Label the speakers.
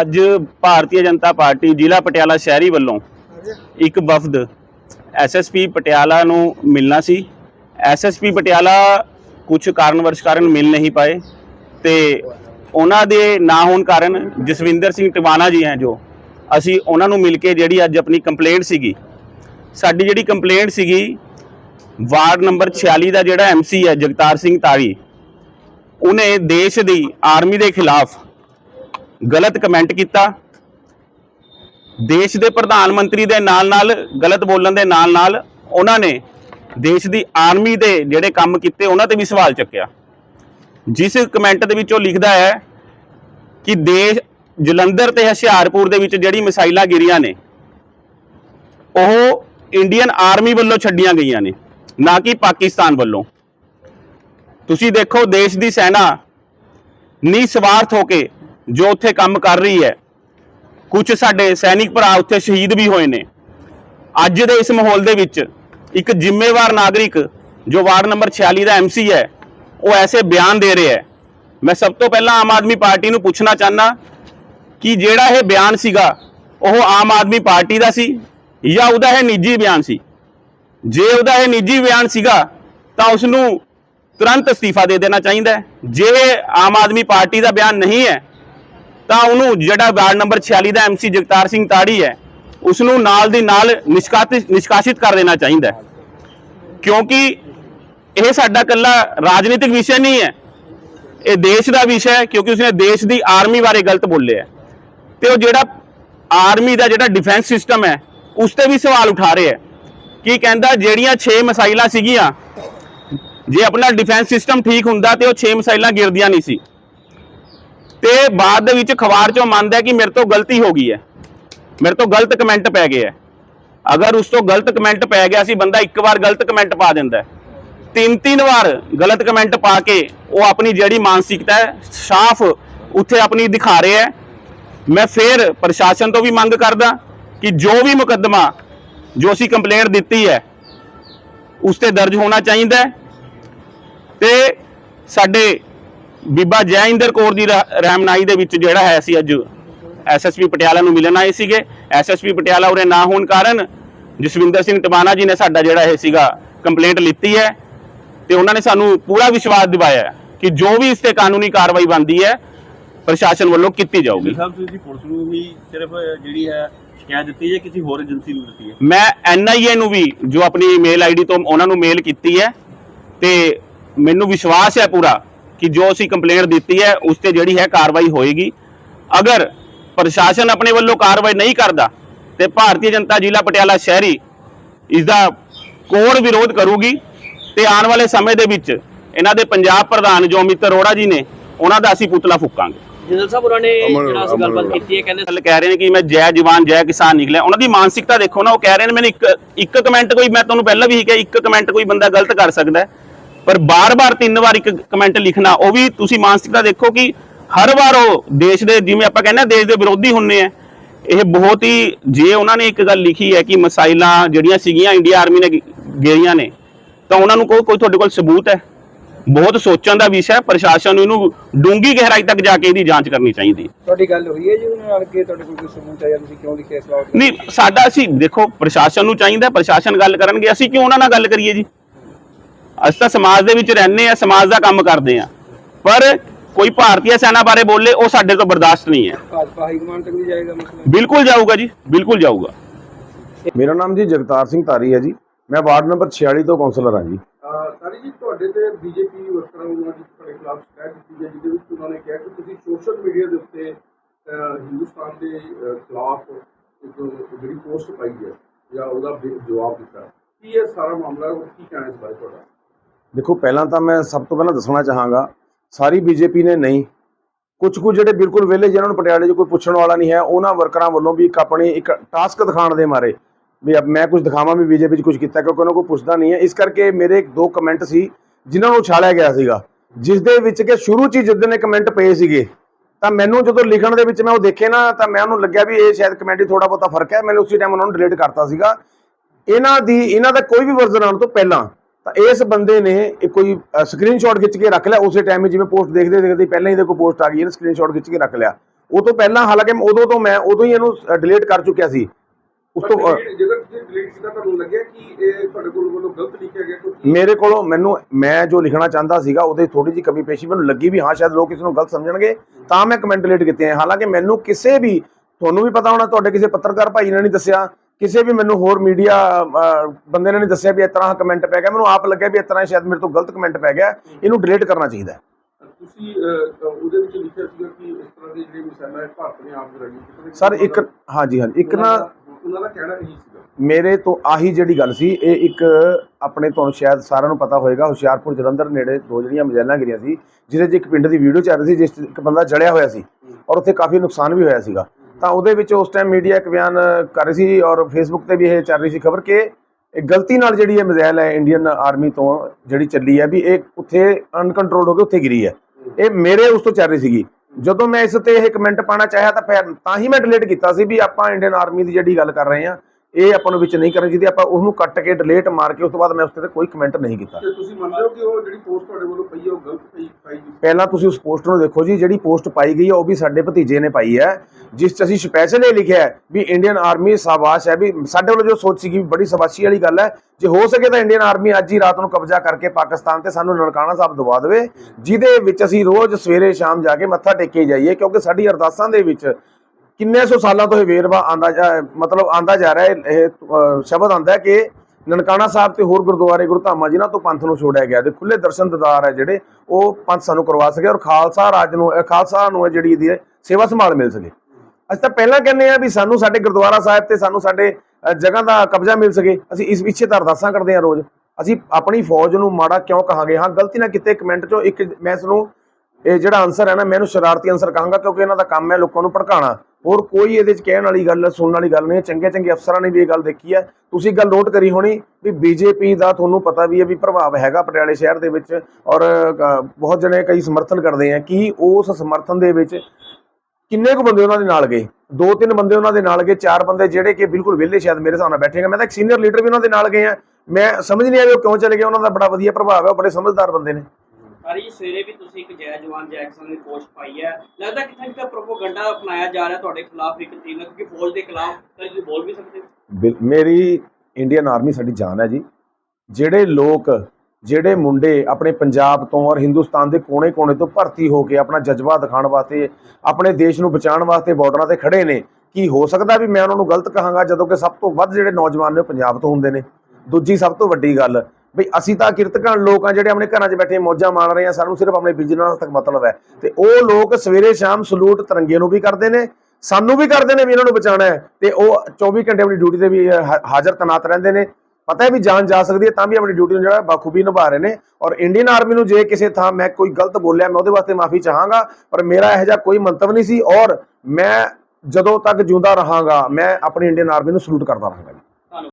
Speaker 1: ਅੱਜ ਭਾਰਤੀ ਜਨਤਾ ਪਾਰਟੀ ਜ਼ਿਲ੍ਹਾ ਪਟਿਆਲਾ ਸ਼ਹਿਰੀ ਵੱਲੋਂ ਇੱਕ ਵਫਦ ਐਸਐਸਪੀ ਪਟਿਆਲਾ ਨੂੰ ਮਿਲਣਾ ਸੀ। ਐਸਐਸਪੀ ਪਟਿਆਲਾ ਕੁਝ ਕਾਰਨਵਰਸ਼ ਕਾਰਨ ਮਿਲ ਨਹੀਂ ਪਾਏ ਤੇ ਉਹਨਾਂ ਦੇ ਨਾ ਹੋਣ ਕਾਰਨ ਜਸਵਿੰਦਰ ਸਿੰਘ ਟਿਵਾਣਾ ਜੀ ਹੈ ਜੋ, ਅਸੀਂ ਉਹਨਾਂ ਨੂੰ ਮਿਲ ਕੇ ਜਿਹੜੀ ਅੱਜ ਆਪਣੀ ਕੰਪਲੇਂਟ ਸੀਗੀ, ਸਾਡੀ ਜਿਹੜੀ ਕੰਪਲੇਂਟ ਸੀਗੀ, ਵਾਰਡ ਨੰਬਰ 46 ਦਾ ਜਿਹੜਾ ਐਮਸੀ ਹੈ ਜਗਤਾਰ ਸਿੰਘ ਤਾਰੀ, ਉਹਨੇ ਦੇਸ਼ ਦੀ ਆਰਮੀ ਦੇ ਖਿਲਾਫ ਗਲਤ ਕਮੈਂਟ ਕੀਤਾ। ਦੇਸ਼ ਦੇ ਪ੍ਰਧਾਨ ਮੰਤਰੀ ਦੇ ਨਾਲ ਨਾਲ ਗਲਤ ਬੋਲਣ ਦੇ ਨਾਲ ਨਾਲ ਉਹਨਾਂ ਨੇ ਦੇਸ਼ ਦੀ ਆਰਮੀ ਦੇ ਜਿਹੜੇ ਕੰਮ ਕੀਤੇ, ਉਹਨਾਂ ਤੇ ਵੀ ਸਵਾਲ ਚੱਕਿਆ। ਜਿਸ ਕਮੈਂਟ ਦੇ ਵਿੱਚ ਉਹ ਲਿਖਦਾ ਹੈ ਕਿ ਦੇਸ਼ ਜਲੰਧਰ ਤੇ ਹੁਸ਼ਿਆਰਪੁਰ ਦੇ ਵਿੱਚ ਜਿਹੜੀ ਮਿਸਾਈਲਾਂ ਗਿਰੀਆਂ ਨੇ, ਉਹ ਇੰਡੀਅਨ ਆਰਮੀ ਵੱਲੋਂ ਛੱਡੀਆਂ ਗਈਆਂ ਨੇ, ਨਾ ਕਿ ਪਾਕਿਸਤਾਨ ਵੱਲੋਂ। ਤੁਸੀਂ ਦੇਖੋ, ਦੇਸ਼ ਦੀ ਸੈਨਾ ਨਿਸਵਾਰਥ ਹੋ ਕੇ ਜੋ ਉੱਥੇ ਕੰਮ ਕਰ ਰਹੀ ਹੈ। ਕੁਝ ਸਾਡੇ ਸੈਨਿਕ ਭਰਾ ਉੱਥੇ ਸ਼ਹੀਦ ਵੀ ਹੋਏ ਨੇ। ਅੱਜ ਦੇ ਇਸ ਮਾਹੌਲ ਦੇ ਵਿੱਚ ਇੱਕ ਜ਼ਿੰਮੇਵਾਰ ਨਾਗਰਿਕ ਜੋ ਵਾਰਡ ਨੰਬਰ 46 ਦਾ ਐਮਸੀ ਹੈ, ਉਹ ਐਸੇ ਬਿਆਨ ਦੇ ਰਿਹਾ ਹੈ। ਮੈਂ ਸਭ ਤੋਂ ਪਹਿਲਾਂ ਆਮ ਆਦਮੀ ਪਾਰਟੀ ਨੂੰ ਪੁੱਛਣਾ ਚਾਹਨਾ ਕਿ ਜਿਹੜਾ ਇਹ ਬਿਆਨ ਸੀਗਾ, ਉਹ ਆਮ ਆਦਮੀ ਪਾਰਟੀ ਦਾ ਸੀ ਜਾਂ ਉਹਦਾ ਇਹ ਨਿੱਜੀ ਬਿਆਨ ਸੀ? ਜੇ ਉਹਦਾ ਇਹ ਨਿੱਜੀ ਬਿਆਨ ਸੀਗਾ, ਤਾਂ ਉਸ ਨੂੰ ਤੁਰੰਤ ਅਸਤੀਫਾ ਦੇ ਦੇਣਾ ਚਾਹੀਦਾ ਹੈ। ਜੇ ਆਮ ਆਦਮੀ ਪਾਰਟੀ ਦਾ ਬਿਆਨ ਨਹੀਂ ਹੈ ਤਾਂ ਉਹਨੂੰ ਜਿਹੜਾ ਵਾਰਡ ਨੰਬਰ 46 ਦਾ ਐਮਸੀ ਜਗਤਾਰ ਸਿੰਘ ਤਾੜੀ ਹੈ ਉਸ ਨੂੰ ਨਾਲ ਦੀ ਨਾਲ ਨਿਸ਼ਕਾਸਿਤ ਨਿਸ਼ਕਾਸਿਤ ਕਰ ਦੇਣਾ ਚਾਹੀਦਾ ਕਿਉਂਕਿ ਇਹ ਸਾਡਾ ਕੱਲਾ ਰਾਜਨੀਤਿਕ ਵਿਸ਼ਾ ਨਹੀਂ ਹੈ, ਇਹ ਦੇਸ਼ ਦਾ ਵਿਸ਼ਾ ਹੈ, ਕਿਉਂਕਿ ਉਸਨੇ ਦੇਸ਼ ਦੀ ਆਰਮੀ ਬਾਰੇ ਗਲਤ ਬੋਲਿਆ ਹੈ। ਤੇ ਉਹ ਜਿਹੜਾ ਆਰਮੀ ਦਾ ਜਿਹੜਾ ਡਿਫੈਂਸ ਸਿਸਟਮ ਹੈ, ਉਸ ਤੇ ਵੀ ਸਵਾਲ ਉਠਾ ਰਿਹਾ ਹੈ। ਕੀ ਕਹਿੰਦਾ, ਜਿਹੜੀਆਂ 6 ਮਸਾਈਲਾਂ ਸੀਗੀਆਂ, ਜੇ ਆਪਣਾ ਡਿਫੈਂਸ ਸਿਸਟਮ ਠੀਕ ਹੁੰਦਾ ਤੇ ਉਹ 6 ਮਸਾਈਲਾਂ ਗਿਰਦੀਆਂ ਨਹੀਂ ਸੀ। ਤੇ ਬਾਅਦ ਦੇ ਵਿੱਚ ਖਵਾਰ ਚੋਂ ਮੰਨਦਾ ਕਿ ਮੇਰੇ ਤੋਂ ਗਲਤੀ ਹੋ ਗਈ ਹੈ। ਮੇਰੇ ਤੋਂ ਗਲਤ ਕਮੈਂਟ ਪੈ ਗਿਆ ਹੈ। ਅਗਰ ਉਸ ਤੋਂ ਗਲਤ ਕਮੈਂਟ ਪੈ ਗਿਆ ਸੀ ਬੰਦਾ ਇੱਕ ਵਾਰ ਗਲਤ ਕਮੈਂਟ ਪਾ ਦਿੰਦਾ ਤਿੰਨ ਤਿੰਨ ਵਾਰ ਗਲਤ ਕਮੈਂਟ ਪਾ ਕੇ ਉਹ ਆਪਣੀ ਜਿਹੜੀ ਮਾਨਸਿਕਤਾ ਹੈ, ਸਾਫ਼ ਉੱਥੇ ਆਪਣੀ ਦਿਖਾ ਰਿਹਾ ਹੈ। ਮੈਂ ਫੇਰ ਪ੍ਰਸ਼ਾਸਨ ਤੋਂ ਵੀ ਮੰਗ ਕਰਦਾ ਕਿ ਜੋ ਵੀ ਮੁਕੱਦਮਾ, ਜੋ ਅਸੀਂ ਕੰਪਲੇਂਟ ਦਿੱਤੀ ਹੈ, ਉਸ ਤੇ ਦਰਜ ਹੋਣਾ ਚਾਹੀਦਾ ਹੈ। ਤੇ ਸਾਡੇ ਬੀਬਾ ਜੈਇੰਦਰ ਕੌਰ ਦੀ ਰਹਿ- ਰਹਿਮਨਾਈ ਦੇ ਵਿੱਚ ਜਿਹੜਾ ਹੈ ਅਸੀਂ ਅੱਜ ਐਸਐਸਪੀ ਪਟਿਆਲਾ ਨੂੰ ਮਿਲਣ ਆਏ ਸੀਗੇ। ਐਸਐਸਪੀ ਪਟਿਆਲਾ ਉਰੇ ਨਾ ਹੋਣ ਕਾਰਨ ਜਸਵਿੰਦਰ ਸਿੰਘ ਟਿਵਾਣਾ ਜੀ ਨੇ ਸਾਡਾ ਜਿਹੜਾ ਇਹ ਸੀਗਾ ਕੰਪਲੇਂਟ ਲਿੱਤੀ ਹੈ ਤੇ ਉਹਨਾਂ ਨੇ ਸਾਨੂੰ ਪੂਰਾ ਵਿਸ਼ਵਾਸ ਦਿਵਾਇਆ ਕਿ ਜੋ ਵੀ ਇਸ ਤੇ ਕਾਨੂੰਨੀ ਕਾਰਵਾਈ ਬਣਦੀ ਹੈ ਪ੍ਰਸ਼ਾਸਨ ਵੱਲੋਂ ਕੀਤੀ ਜਾਊਗੀ।
Speaker 2: ਸਾਹਿਬ ਤੁਸੀਂ ਪੁਲਿਸ ਨੂੰ ਹੀ ਸਿਰਫ ਜਿਹੜੀ ਹੈ ਸ਼ਿਕਾਇਤ ਦਿੱਤੀ ਹੈ ਕਿਸੇ ਹੋਰ ਏਜੰਸੀ ਨੂੰ ਦਿੱਤੀ ਹੈ?
Speaker 1: ਮੈਂ ਐਨਆਈਏ ਨੂੰ ਵੀ ਜੋ ਆਪਣੀ ਮੇਲ ਆਈਡੀ ਤੋਂ ਉਹਨਾਂ ਨੂੰ ਮੇਲ ਕੀਤੀ ਹੈ ਤੇ ਮੈਨੂੰ ਵਿਸ਼ਵਾਸ ਹੈ ਪੂਰਾ ਕਿ ਜੋ ਅਸੀਂ ਕੰਪਲੇਂਟ ਦਿੱਤੀ ਹੈ ਉਸ ਤੇ ਜਿਹੜੀ ਹੈ ਕਾਰਵਾਈ ਹੋਏਗੀ। ਅਗਰ ਪ੍ਰਸ਼ਾਸਨ ਆਪਣੇ ਵੱਲੋਂ ਕਾਰਵਾਈ ਨਹੀਂ ਕਰਦਾ ਤੇ ਭਾਰਤੀ ਜਨਤਾ ਜ਼ਿਲ੍ਹਾ ਪਟਿਆਲਾ ਸ਼ਹਿਰੀ ਇਸ ਦਾ ਕੋਰ ਵਿਰੋਧ ਕਰੂਗੀ ਤੇ ਆਉਣ ਵਾਲੇ ਸਮੇਂ ਦੇ ਵਿੱਚ ਇਹਨਾਂ ਦੇ ਪੰਜਾਬ ਪ੍ਰਧਾਨ ਜੋ ਅਮਿਤ ਅਰੋੜਾ ਜੀ ਨੇ ਉਹਨਾਂ ਦਾ ਅਸੀਂ ਪੁਤਲਾ ਫੂਕਾਂਗੇ।
Speaker 3: ਜਨਰਲ ਸਾਹਿਬ ਉਹਨਾਂ ਨੇ ਜਿਹੜਾ ਅਸੀਂ ਗੱਲਬਾਤ। ਕੀਤੀ ਹੈ ਕਹਿੰਦੇ
Speaker 1: ਗੱਲ ਕਹਿ ਰਹੇ ਨੇ ਕਿ ਮੈਂ ਜੈ ਜਵਾਨ ਜੈ ਕਿਸਾਨ ਨਿਕਲਿਆ। ਉਹਨਾਂ ਦੀ ਮਾਨਸਿਕਤਾ ਦੇਖੋ ਨਾ ਉਹ ਕਹਿ ਰਹੇ ਨੇ ਮੈਨੂੰ ਇੱਕ ਇੱਕ ਕਮੈਂਟ ਕੋਈ ਮੈਂ ਤੁਹਾਨੂੰ ਪਹਿਲਾਂ ਵੀ ਹੀ ਕਿਹਾ ਇੱਕ ਕਮੈਂਟ ਕੋਈ ਬੰਦਾ ਗਲਤ ਕਰ ਸਕਦਾ ਹੈ। ਪਰ ਬਾਰ-ਬਾਰ ਤਿੰਨ ਵਾਰ ਇੱਕ ਕਮੈਂਟ ਲਿਖਣਾ ਉਹ ਵੀ ਤੁਸੀਂ ਮਾਨਸਿਕਤਾ ਦੇਖੋ ਕਿ ਹਰ ਵਾਰ ਉਹ ਦੇਸ਼ ਦੇ ਜਿਵੇਂ ਆਪਾਂ ਕਹਿੰਦੇ ਹਾਂ ਦੇਸ਼ ਦੇ ਵਿਰੋਧੀ ਹੁੰਨੇ ਆ। ਇਹ ਬਹੁਤ ਹੀ ਜੇ ਉਹਨਾਂ ਨੇ ਇੱਕ ਗੱਲ ਲਿਖੀ ਹੈ ਕਿ ਮਿਸਾਈਲਾਂ ਜਿਹੜੀਆਂ ਸੀਗੀਆਂ ਇੰਡੀਆ ਆਰਮੀ ਨੇ ਗੇਰੀਆਂ ਨੇ ਤਾਂ ਉਹਨਾਂ ਨੂੰ ਕਹੋ ਕੋਈ ਤੁਹਾਡੇ ਕੋਲ ਸਬੂਤ ਹੈ? ਬਹੁਤ ਸੋਚਣ ਦਾ ਵਿਸ਼ਾ ਹੈ ਪ੍ਰਸ਼ਾਸਨ ਨੂੰ ਇਹਨੂੰ ਡੂੰਗੀ ਗਹਿਰਾਈ ਤੱਕ ਜਾ ਕੇ ਇਹਦੀ ਜਾਂਚ ਕਰਨੀ ਚਾਹੀਦੀ। ਹੈ
Speaker 4: ਤੁਹਾਡੀ ਗੱਲ ਹੋਈ ਹੈ ਜੀ ਉਹਨਾਂ ਨਾਲ ਕਿ ਤੁਹਾਡੇ ਕੋਲ ਕੋਈ ਸਬੂਤ ਹੈ ਜਾਂ ਤੁਸੀਂ ਕਿਉਂ ਲਿਖਿਆ ਇਸ ਵਾਰ
Speaker 1: ਨਹੀਂ ਸਾਡਾ ਅਸੀਂ ਦੇਖੋ ਪ੍ਰਸ਼ਾਸਨ ਨੂੰ ਚਾਹੀਦਾ ਪ੍ਰਸ਼ਾਸਨ ਗੱਲ ਕਰਨਗੇ ਅਸੀਂ ਕਿਉਂ ਉਹਨਾਂ ਨਾਲ ਗੱਲ ਕਰੀਏ ਜੀ? ਅਸੀਂ ਤਾਂ ਸਮਾਜ ਦੇ ਵਿੱਚ ਰਹਿੰਦੇ ਆ ਸਮਾਜ ਦਾ ਕੰਮ ਕਰਦੇ ਆ ਪਰ ਕੋਈ ਭਾਰਤੀ ਸੈਨਾ ਬਾਰੇ ਬੋਲੇ ਉਹ ਸਾਡੇ ਤੋਂ ਬਰਦਾਸ਼ਤ ਨਹੀਂ ਹੈ।
Speaker 4: ਭਾਜਪਾ ਹਾਈ ਕਮਾਂਡ ਤੱਕ ਵੀ ਜਾਏਗਾ ਮਸਲਾ?
Speaker 1: ਬਿਲਕੁਲ ਜਾਊਗਾ ਜੀ ਬਿਲਕੁਲ ਜਾਊਗਾ।
Speaker 5: ਮੇਰਾ ਨਾਮ ਜੀ ਜਗਤਾਰ ਸਿੰਘ ਤਾਰੀ ਹੈ ਜੀ। ਮੈਂ ਵਾਰਡ ਨੰਬਰ 46 ਤੋਂ ਕਾਉਂਸਲਰ ਹਾਂ ਜੀ।
Speaker 6: ਸਾਰੀ ਜੀ ਤੁਹਾਡੇ ਤੇ ਬੀਜੇਪੀ ਵਰਕਰਾਂ ਵੱਲੋਂ ਅੱਜ ਤੁਹਾਡੇ ਖਿਲਾਫ ਸ਼ਿਕਾਇਤ ਦਿੱਤੀ ਹੈ ਜਿਹਦੇ ਵਿੱਚ ਉਹਨਾਂ ਨੇ ਕਿਹਾ ਕਿ ਤੁਸੀਂ ਸੋਸ਼ਲ ਮੀਡੀਆ ਦੇ ਉੱਤੇ ਹਿੰਦੁਸਤਾਨ ਦੇ ਖਿਲਾਫ ਇੱਕ ਜਿਹੜੀ ਪੋਸਟ ਪਾਈ ਹੈ ਜਾਂ ਉਹਦਾ ਜਵਾਬ ਦਿੱਤਾ। ਕੀ ਇਹ ਸਾਰਾ ਮਾਮਲਾ ਉਹ ਕੀ ਕਹਿਣਾ ਇਸ ਬਾਰੇ ਤੁਹਾਡਾ?
Speaker 5: ਦੇਖੋ, ਪਹਿਲਾਂ ਤਾਂ ਮੈਂ ਸਭ ਤੋਂ ਪਹਿਲਾਂ ਦੱਸਣਾ ਚਾਹਾਂਗਾ, ਸਾਰੀ ਬੀਜੇਪੀ ਨੇ ਨਹੀਂ। ਕੁਝ ਕੁ ਜਿਹੜੇ ਬਿਲਕੁਲ ਵਿਹਲੇ ਜਿਹਨਾਂ ਨੂੰ ਪਟਿਆਲੇ 'ਚ ਕੋਈ ਪੁੱਛਣ ਵਾਲਾ ਨਹੀਂ ਹੈ, ਉਹਨਾਂ ਵਰਕਰਾਂ ਵੱਲੋਂ ਵੀ ਇੱਕ ਆਪਣੀ ਇੱਕ ਟਾਸਕ ਦਿਖਾਉਣ ਦੇ ਮਾਰੇ। ਵੀ ਅਬ ਮੈਂ ਕੁਝ ਦਿਖਾਵਾਂ ਵੀ ਬੀਜੇਪੀ 'ਚ ਕੁਝ ਕੀਤਾ, ਕਿਉਂਕਿ ਉਹਨਾਂ ਕੋਈ ਪੁੱਛਦਾ ਨਹੀਂ ਹੈ। ਇਸ ਕਰਕੇ ਮੇਰੇ ਇੱਕ ਦੋ ਕਮੈਂਟ ਸੀ, ਜਿਨ੍ਹਾਂ ਨੂੰ ਉਛਾਲਿਆ ਗਿਆ ਸੀਗਾ। ਜਿਸ ਦੇ ਵਿੱਚ ਕਿ ਸ਼ੁਰੂ 'ਚ ਹੀ ਜਿੱਦਣ ਇਹ ਕਮੈਂਟ ਪਏ ਸੀਗੇ, ਤਾਂ ਮੈਨੂੰ ਜਦੋਂ ਲਿਖਣ ਦੇ ਵਿੱਚ ਮੈਂ ਉਹ ਦੇਖੇ ਨਾ, ਤਾਂ ਮੈਂ ਉਹਨੂੰ ਲੱਗਿਆ ਵੀ ਇਹ ਸ਼ਾਇਦ ਕਮੈਂਟ 'ਚ ਥੋੜਾ ਬਹੁਤਾ ਫ਼ਰਕ ਹੈ। ਮੈਨੂੰ ਉਸੇ ਟਾਈਮ ਉਹਨਾਂ ਨੂੰ ਡਿਲੀਟ ਕਰਤਾ ਸੀਗਾ। ਇਹਨਾਂ ਦੀ, ਇਹਨਾਂ ਦਾ ਕੋਈ ਵੀ ਵਰਜ਼ਨ ਆਉਣ ਤੋਂ ਪਹਿਲਾਂ ਤਾਂ ਇਸ ਬੰਦੇ ਨੇ ਕੋਈ ਸਕਰੀਨਸ਼ਾਟ ਖਿੱਚ ਕੇ ਰੱਖ ਲਿਆ ਉਸੇ ਟਾਈਮ ਜਿਵੇਂ ਪੋਸਟ ਦੇਖਦੇ ਦੇਖਦੇ ਪਹਿਲਾਂ ਹੀ ਕੋਲ ਪੋਸਟ ਆ ਗਈ ਇਹਨੇ ਸਕਰੀਨਸ਼ਾਟ ਖਿੱਚ ਕੇ ਰੱਖ ਲਿਆ। ਉਹ ਤੋਂ ਪਹਿਲਾਂ ਹਾਲਾਂਕਿ ਉਦੋਂ ਤੋਂ ਮੈਂ ਉਦੋਂ ਹੀ ਇਹਨੂੰ ਡਿਲੀਟ ਕਰ ਚੁੱਕਿਆ ਸੀ। ਉਸ ਤੋਂ ਅ,
Speaker 6: delete- ਜੇਕਰ ਤੁਸੀਂ ਡਿਲੀਟ ਕੀਤਾ ਤੁਹਾਨੂੰ ਲੱਗਿਆ ਕਿ ਇਹ ਤੁਹਾਡੇ ਕੋਲ ਵੱਲੋਂ ਗਲਤ ਲਿਖਿਆ ਗਿਆ ਕਿਉਂਕਿ
Speaker 5: ਮੇਰੇ ਕੋਲੋਂ ਮੈਨੂੰ ਮੈਂ ਜੋ ਲਿਖਣਾ ਚਾਹੁੰਦਾ ਸੀਗਾ ਉਹਦੇ ਥੋੜੀ ਜਿਹੀ ਕਮੀ ਪੇਸ਼ੀ ਮੈਨੂੰ ਲੱਗੀ ਵੀ ਹਾਂ ਸ਼ਾਇਦ ਲੋਕ ਇਸ ਨੂੰ ਗਲਤ ਸਮਝਣਗੇ ਤਾਂ ਮੈਂ ਕਮੈਂਟ ਡਿਲੀਟ ਕੀਤੇ ਹਾਲਾਂਕਿ ਮੈਨੂੰ ਕਿਸੇ ਵੀ ਤੁਹਾਨੂੰ ਵੀ ਪਤਾ ਹੋਣਾ ਤੁਹਾਡੇ ਕਿਸੇ ਪੱਤਰਕਾਰ ਭਾਈ ਨੇ ਨਹੀਂ ਦੱਸਿਆ ਕਿਸੇ ਵੀ ਮੈਨੂੰ ਹੋਰ ਮੀਡੀਆ ਬੰਦੇ ਨੇ ਨਹੀਂ ਦੱਸਿਆ ਵੀ ਇਸ ਤਰ੍ਹਾਂ ਕਮੈਂਟ ਪੈ ਗਿਆ। ਮੈਨੂੰ ਆਪ ਲੱਗਿਆ ਵੀ ਇਸ ਤਰ੍ਹਾਂ ਸ਼ਾਇਦ ਮੇਰੇ ਤੋਂ ਗਲਤ ਕਮੈਂਟ ਪੈ ਗਿਆ। ਇਹਨੂੰ ਡਿਲੀਟ ਕਰਨਾ ਚਾਹੀਦਾ ਹੈ।
Speaker 6: ਤੁਸੀਂ ਅਹ, ਅਹ, ਉਹਦੇ ਵਿੱਚ ਲਿਖਿਆ ਸੀਗਾ ਕਿ ਇਸ ਤਰ੍ਹਾਂ ਦੇ ਜਿਹੜੇ ਮਿਸਾਲਾਂ ਹੈ ਭਾਰਤ ਨੇ ਆਪ ਗਰਾਈ ਕੀਤੀ
Speaker 5: ਸਰ ਇੱਕ ਹਾਂਜੀ ਹਾਂਜੀ। ਇੱਕ ਨਾ
Speaker 6: ਉਹਨਾਂ ਦਾ ਕਹਿਣਾ ਇਹੀ ਸੀਗਾ।
Speaker 5: ਮੇਰੇ ਤੋਂ ਆਹੀ ਜਿਹੜੀ ਗੱਲ ਸੀ ਇਹ ਇੱਕ ਆਪਣੇ ਤੁਹਾਨੂੰ ਸ਼ਾਇਦ ਸਾਰਿਆਂ ਨੂੰ ਪਤਾ ਹੋਏਗਾ ਹੁਸ਼ਿਆਰਪੁਰ ਜਲੰਧਰ ਨੇੜੇ ਦੋ ਜਿਹੜੀਆਂ ਮਜੈਲਾਂ ਗਿਰੀਆਂ ਸੀ ਜਿਹਦੇ 'ਚ ਇੱਕ ਪਿੰਡ ਦੀ ਵੀਡੀਓ ਚੱਲ ਰਹੀ ਸੀ ਜਿਸ 'ਚ ਇੱਕ ਬੰਦਾ ਜੜਿਆ ਹੋਇਆ ਸੀ ਔਰ ਉੱਥੇ ਕਾਫੀ ਨੁਕਸਾਨ ਵੀ ਹੋਇਆ ਸੀਗਾ। ਤਾਂ ਉਹਦੇ ਵਿੱਚ ਉਸ ਟਾਈਮ ਮੀਡੀਆ ਇੱਕ ਬਿਆਨ ਕਰ ਰਹੀ ਸੀ ਔਰ ਫੇਸਬੁੱਕ ਤੇ ਵੀ ਇਹ ਚੱਲ ਰਹੀ ਸੀ ਖਬਰ ਕਿ ਇਹ ਗਲਤੀ ਨਾਲ ਜਿਹੜੀ ਇਹ ਮਜ਼ਾਇਲ ਹੈ ਇੰਡੀਅਨ ਆਰਮੀ ਤੋਂ ਜਿਹੜੀ ਚੱਲੀ ਹੈ ਵੀ ਇਹ ਉੱਥੇ ਅਨਕੰਟਰੋਲਡ ਹੋ ਕੇ ਉੱਥੇ ਗਿਰੀ ਹੈ। ਇਹ ਮੇਰੇ ਉਸ ਤੋਂ ਚੱਲ ਰਹੀ ਸੀਗੀ। ਜਦੋਂ ਮੈਂ ਇਸ ਤੇ ਇਹ ਕਮੈਂਟ ਪਾਣਾ ਚਾਹਿਆ ਤਾਂ ਫਿਰ ਤਾਂ ਹੀ ਮੈਂ ਡਿਲੀਟ ਕੀਤਾ ਸੀ ਵੀ ਆਪਾਂ ਇੰਡੀਅਨ ਆਰਮੀ ਦੀ ਜਿਹੜੀ ਗੱਲ ਕਰ ਰਹੇ ਹਾਂ ਇਹ ਆਪਾਂ ਨੂੰ ਵਿੱਚ ਨਹੀਂ ਕਰਨੀ ਚਾਹੀਦੀ ਆਪਾਂ ਉਹਨੂੰ ਕੱਟ ਕੇ ਡਿਲੀਟ ਮਾਰ ਕੇ ਉਸ ਤੋਂ ਬਾਅਦ ਮੈਂ ਉਸ ਤੇ ਕੋਈ ਕਮੈਂਟ ਨਹੀਂ ਕੀਤਾ।
Speaker 6: ਤੇ ਤੁਸੀਂ ਮੰਨਦੇ ਹੋ ਕਿ ਉਹ ਜਿਹੜੀ ਪੋਸਟ ਤੁਹਾਡੇ ਵੱਲੋਂ ਪਈ ਹੈ ਉਹ ਗਲਤ ਪਈ ਪਾਈ ਗਈ?
Speaker 5: ਪਹਿਲਾਂ ਤੁਸੀਂ ਉਸ ਪੋਸਟ ਨੂੰ ਦੇਖੋ ਜੀ ਜਿਹੜੀ ਪੋਸਟ ਪਾਈ ਗਈ ਹੈ ਉਹ ਵੀ ਸਾਡੇ ਭਤੀਜੇ ਨੇ ਪਾਈ ਹੈ ਜਿਸ 'ਚ ਅਸੀਂ ਸਪੈਸ਼ਲ ਇਹ ਲਿਖਿਆ ਹੈ ਵੀ ਇੰਡੀਅਨ ਆਰਮੀ ਸਾਬਾਸ਼ ਹੈ ਵੀ ਸਾਡੇ ਵੱਲੋਂ ਜੋ ਸੋਚ ਸੀਗੀ ਬੜੀ ਸ਼ਾਬਾਸ਼ੀ ਵਾਲੀ ਗੱਲ ਹੈ। ਜੇ ਹੋ ਸਕੇ ਤਾਂ ਇੰਡੀਅਨ ਆਰਮੀ ਅੱਜ ਹੀ ਰਾਤ ਨੂੰ ਕਬਜ਼ਾ ਕਰਕੇ ਪਾਕਿਸਤਾਨ ਤੇ ਸਾਨੂੰ ਨਨਕਾਣਾ ਸਾਹਿਬ ਦਬਾ ਦੇਵੇ ਜਿਹਦੇ ਵਿੱਚ ਅਸੀਂ ਰੋਜ਼ ਸਵੇਰੇ ਸ਼ਾਮ ਜਾ ਕੇ ਮੱਥਾ ਟੇਕੇ ਜਾਈਏ ਕਿਉਂਕਿ ਸਾਡੀ ਅਰਦਾਸਾਂ ਦੇ ਵਿੱਚ ਕਿੰਨੇ ਸੌ ਸਾਲਾਂ ਤੋਂ ਇਹ ਵੇਰਵਾ ਆਂਦਾ ਜਾ ਮਤਲਬ ਆਂਦਾ ਜਾ ਰਿਹਾ ਇਹ ਸ਼ਬਦ ਆਂਦਾ ਹੈ ਕਿ ਨਨਕਾਣਾ ਸਾਹਿਬ ਤੇ ਹੋਰ ਗੁਰਦੁਆਰੇ ਗੁਰਧਾਮਾਂ ਜਿਨ੍ਹਾਂ ਤੋਂ ਪੰਥ ਨੂੰ ਛੋੜਿਆ ਗਿਆ ਤੇ ਖੁੱਲੇ ਦਰਸ਼ਨ ਦਿਦਾਰ ਹੈ ਜਿਹੜੇ, ਉਹ ਪੰਥ ਸਾਨੂੰ ਕਰਵਾ ਸਕੇ ਔਰ ਖਾਲਸਾ ਰਾਜ ਨੂੰ ਖਾਲਸਾ ਨੂੰ ਹੈ ਜਿਹੜੀ ਇਹਦੀ ਹੈ, ਸੇਵਾ ਸੰਭਾਲ ਮਿਲ ਸਕੇ। ਅਸੀਂ ਤਾਂ ਪਹਿਲਾਂ ਕਹਿੰਦੇ ਆ ਵੀ ਸਾਨੂੰ ਸਾਡੇ ਗੁਰਦੁਆਰਾ ਸਾਹਿਬ ਤੇ ਸਾਨੂੰ ਸਾਡੇ ਜਗ੍ਹਾ ਦਾ ਕਬਜ਼ਾ ਮਿਲ ਸਕੇ। ਅਸੀਂ ਇਸ ਪਿੱਛੇ ਤਾਂ ਅਰਦਾਸਾਂ ਕਰਦੇ ਆ ਰੋਜ਼। ਅਸੀਂ ਆਪਣੀ ਫੌਜ ਨੂੰ ਮਾੜਾ ਕਿਉਂ ਕਹਾਂਗੇ? ਹਾਂ, ਗਲਤੀ ਨਾ ਕਿਤੇ ਕਮੈਂਟ ਚੋਂ ਇੱਕ ਮੈਂ ਇਸ ਨੂੰ, ਇਹ ਜਿਹੜਾ ਆਨਸਰ ਹੈ ਨਾ ਮੈਨੂੰ ਸ਼ਰਾਰਤੀ ਆਨਸਰ ਕਹਾਂਗਾ ਕਿਉਂਕਿ ਇਹਨਾਂ ਦਾ ਕੰਮ ਹੈ ਲੋਕਾਂ ਨੂੰ ਭੜਕਾਉਣਾ। ਹੋਰ ਕੋਈ ਇਹਦੇ ਚ ਕਹਿਣ ਵਾਲੀ ਗੱਲ, ਸੁਣਨ ਵਾਲੀ ਗੱਲ ਨਹੀਂ ਚੰਗੇ ਚੰਗੇ ਅਫਸਰਾਂ ਨੇ ਵੀ ਇਹ ਗੱਲ ਦੇਖੀ ਹੈ। ਤੁਸੀਂ ਗੱਲ ਨੋਟ ਕਰੀ ਹੋਣੀ ਵੀ ਬੀਜੇਪੀ ਦਾ ਤੁਹਾਨੂੰ ਪਤਾ ਵੀ ਹੈ ਵੀ ਪ੍ਰਭਾਵ ਹੈਗਾ ਪਟਿਆਲੇ ਸ਼ਹਿਰ ਦੇ ਵਿੱਚ ਔਰ ਬਹੁਤ ਜਣੇ ਕਈ ਸਮਰਥਨ ਕਰਦੇ ਆ ਕਿ ਉਸ ਸਮਰਥਨ ਦੇ ਵਿੱਚ ਕਿੰਨੇ ਕੁ ਬੰਦੇ ਉਹਨਾਂ ਦੇ ਨਾਲ ਗਏ? ਦੋ ਤਿੰਨ ਬੰਦੇ ਉਹਨਾਂ ਦੇ ਨਾਲ ਗਏ, ਚਾਰ ਬੰਦੇ ਜਿਹੜੇ ਕਿ ਬਿਲਕੁਲ ਵਿਹਲੇ ਸ਼ਾਇਦ ਮੇਰੇ ਹਿਸਾਬ ਨਾਲ ਬੈਠੇ ਮੈਂ ਤਾਂ ਇੱਕ ਸੀਨੀਅਰ ਲੀਡਰ ਵੀ ਉਹਨਾਂ ਦੇ ਨਾਲ ਗਏ ਆ। ਮੈਂ ਸਮਝ ਨਹੀਂ ਆਇਆ ਵੀ ਉਹ ਕਿਉਂ ਚਲੇ ਗਏ, ਉਹਨਾਂ ਦਾ ਬੜਾ ਵਧੀਆ ਪ੍ਰਭਾਵ ਹੈ, ਉਹ ਬੜੇ ਸਮਝਦਾਰ ਬੰਦੇ ਨੇ।
Speaker 3: ਅਰੇ ਸਵੇਰੇ ਵੀ ਤੁਸੀਂ ਇੱਕ ਜੈ ਜਵਾਨ ਜੈ ਦੀ ਪੋਸਟ ਪਾਈ ਹੈ। ਲੱਗਦਾ ਕਿਤੇ ਕਿਤੇ ਪ੍ਰੋਪੋਗੰਡਾ ਅਪਣਾਇਆ ਜਾ ਰਿਹਾ ਤੁਹਾਡੇ ਖਿਲਾਫ ਇੱਕ ਤਰੀਕ ਕਿਉਂਕਿ ਫੌਜ ਦੇ ਖਿਲਾਫ ਤੁਸੀਂ ਬੋਲ ਵੀ ਸਕਦੇ
Speaker 5: ਮੇਰੀ ਇੰਡੀਅਨ ਆਰਮੀ ਸਾਡੀ ਜਾਨ ਹੈ ਜੀ। ਜਿਹੜੇ ਲੋਕ, ਜਿਹੜੇ ਮੁੰਡੇ ਆਪਣੇ ਪੰਜਾਬ ਤੋਂ ਔਰ ਹਿੰਦੁਸਤਾਨ ਦੇ ਕੋਨੇ-ਕੋਨੇ ਤੋਂ ਭਰਤੀ ਹੋ ਕੇ ਆਪਣਾ ਜਜ਼ਬਾ ਦਿਖਾਉਣ ਵਾਸਤੇ, ਆਪਣੇ ਦੇਸ਼ ਨੂੰ ਬਚਾਉਣ ਵਾਸਤੇ ਬਾਰਡਰਾਂ ਤੇ ਖੜੇ ਨੇ, ਕੀ ਹੋ ਸਕਦਾ ਵੀ ਮੈਂ ਉਹਨਾਂ ਨੂੰ ਗਲਤ ਕਹਾਂਗਾ ਜਦੋਂ ਕਿ ਸਭ ਤੋਂ ਵੱਧ ਜਿਹੜੇ ਨੌਜਵਾਨ ਨੇ ਉਹ ਪੰਜਾਬ ਤੋਂ ਹੁੰਦੇ ਨੇ? ਦੂਜੀ ਸਭ ਤੋਂ ਵੱਡੀ ਗੱਲ ਬਈ ਅਸੀਂ ਤਾਂ ਕਿਰਤਕਾਂ ਲੋਕ ਆ ਜਿਹੜੇ ਆਪਣੇ ਘਰਾਂ 'ਚ ਬੈਠੇ ਮੌਜਾਂ ਮਾਣ ਰਹੇ ਆ ਸਾਨੂੰ ਸਿਰਫ ਆਪਣੇ ਬਿਜ਼ਨਸ ਤੱਕ ਮਤਲਬ ਹੈ। ਤੇ ਉਹ ਲੋਕ ਸਵੇਰੇ ਸ਼ਾਮ ਸਲੂਟ ਤਿਰੰਗੇ ਨੂੰ ਵੀ ਕਰਦੇ ਨੇ, ਸਾਨੂੰ ਵੀ ਕਰਦੇ ਨੇ ਵੀ ਇਹਨਾਂ ਨੂੰ ਬਚਾਉਣਾ ਹੈ। ਤੇ ਉਹ 24 ਘੰਟੇ ਆਪਣੀ ਡਿਊਟੀ ਤੇ ਵੀ ਹਾਜ਼ਰ ਤਨਾਤ ਰਹਿੰਦੇ ਨੇ। ਪਤਾ ਹੈ ਵੀ ਜਾਨ ਜਾ ਸਕਦੀ ਹੈ ਤਾਂ ਵੀ ਆਪਣੀ ਡਿਊਟੀ ਨੂੰ ਜਿਹੜਾ ਬਾਖੂਬੀ ਨਿਭਾ ਰਹੇ ਨੇ। ਔਰ ਇੰਡੀਅਨ ਆਰਮੀ ਨੂੰ ਜੇ ਕਿਸੇ ਥਾਂ ਮੈਂ ਕੋਈ ਗਲਤ ਬੋਲਿਆ, ਮੈਂ ਉਹਦੇ ਵਾਸਤੇ ਮਾਫੀ ਚਾਹਾਂਗਾ, ਪਰ ਮੇਰਾ ਇਹੋ ਜਿਹਾ ਕੋਈ ਮੰਤਵ ਨਹੀਂ ਸੀ। ਔਰ ਮੈਂ ਜਦੋਂ ਤੱਕ ਜਿਉਂਦਾ ਰਹਾਂਗਾ, ਮੈਂ ਆਪਣੀ ਇੰਡੀਅਨ ਆਰਮੀ ਨੂੰ ਸਲੂਟ ਕਰਦਾ ਰਹਾਂਗਾ